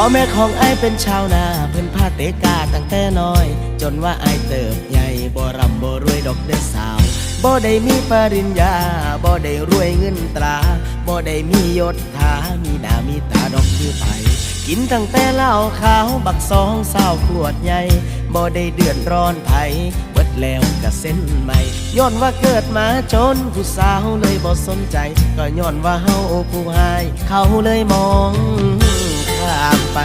อแม่ของไอ้เป็นชาวนาเพิ่นพาเตกาตั้งแต่น้อย จนว่าไอ้เติบใหญ่บ่ร่ำบ่รวยดอกเด้อสาวบ่ได้มีปริญญาบ่ได้รวยเงินตราบ่ได้มียศถามีหน้ามีตาดอกคือไผกินตั้งแต่เหล้าขาวบักสองสาวขวดใหญ่บ่ได้เดือดร้อนไผเบิดแล้วก็เส้นใหม่ย้อนว่าเกิดมาจนผู้สาวเลยบ่สนใจ ก็ย้อนว่าเฮาผู้หาย เขาเลยมองามไป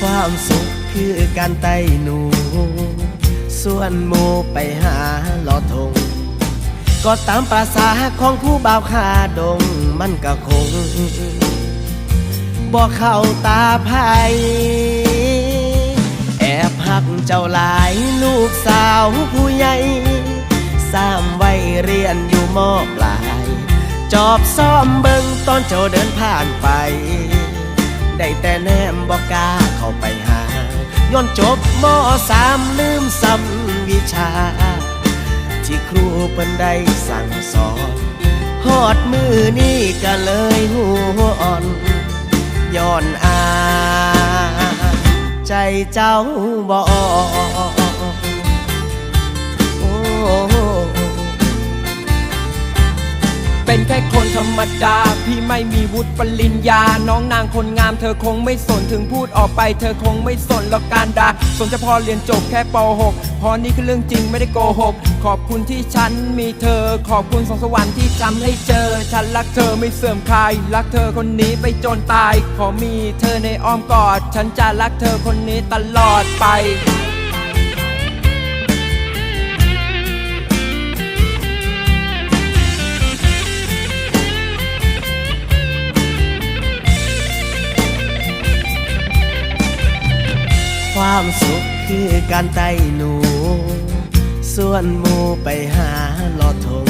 ความสุขคือการไต่หนู ส่วนหมูไปหาลอทง ก็ตามภาษาของผู้บ่าวขาดงมันก็คงบอกเข้าตาไผแอบหักเจ้าหลายลูกสาวผู้ใหญ่สามวัยเรียนอย มอปลาย จอบซ้อมเบิงตอนเจ้าเดินผ่านไป ได้แต่แนมบอกกาเข้าไปหา ย้อนจบมสามลืมซ้ำวิชา ที่ครูเพิ่นได้สั่งสอนฮอดมือนี่ก็เลยหัวอ่อน ย้อนอา ใจเจ้าบ่ รรมดา พี่ไม่มีวุฒิปริญญา น้องนางคนงามเธอคงไม่สนถึงพูดออกไป เธอคงไม่สนหรอกการด่าสนเฉพาะเรียนจบแค่ป .6 พรนี่คือเรื่องจริงไม่ได้โกหก ขอบคุณที่ฉันมีเธอ ขอบคุณสองสวรรค์ที่ทำให้เจอ ฉันรักเธอไม่เสื่อมคลาย รักเธอคนนี้ไปจนตาย ขอมีเธอในอ้อมกอด ฉันจะรักเธอคนนี้ตลอดไป ความสุขคือการไต่หนู ส่วนมูไปหาลอทง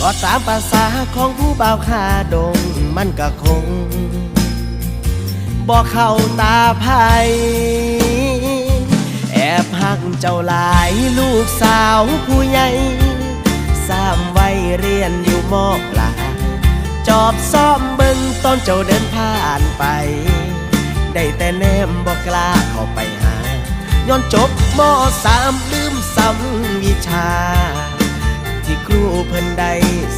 ก็ตามภาษาของผู้บ่าวขาดงมันก็คงบอกเข้าตาไผแอบหักเจ้าหลายลูกสาวผู้ใหญ่สามวัยเรียนอยู่มอปลา จอบซ้อมเบิ่งตอนเจ้าเดินผ่านไป ได้แต่แนมบอกกล้าเข้าไปหา ย้อนจบมสามลืมซ้ำวิชา ที่ครูเพิ่นได้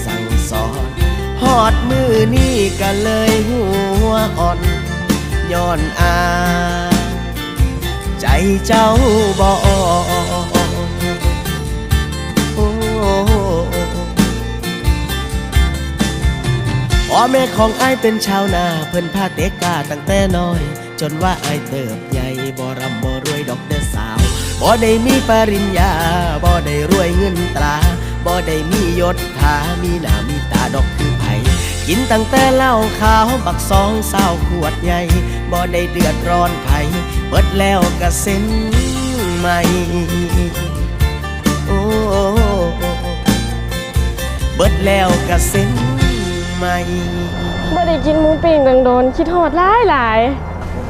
สั่งสอนหอดมือนี่ก็เลยหัวอ่อนย้อนอา ใจเจ้าบอ แม่ของไอ้เป็นชาวนาเพิ่นพาเตกาตั้งแต่น้อย จนว่าไอ้เติบใหญ่บ่ร่ำบ่รวยดอกเด้อสาวบ่ได้มีปริญญาบ่ได้รวยเงินตราบ่ได้มียศถามีหน้ามีตาดอกคือไผกินตั้งแต่เหล้าขาวบักสองสาวขวดใหญ่บ่ได้เดือดร้อนไผเบิดแล้วก็เส้นใหม่โอ้เบิดแล้วก็เส้น ใหม่บ่ได้กินหมูปิ้งดังโดนคิดฮอดหลายหลาย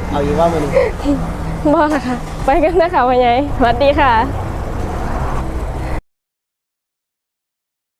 เอาอยู่ว่ามันบ่ล่ะค่ะ ไปกันนะคะวันใหญ่สวัสดีค่ะ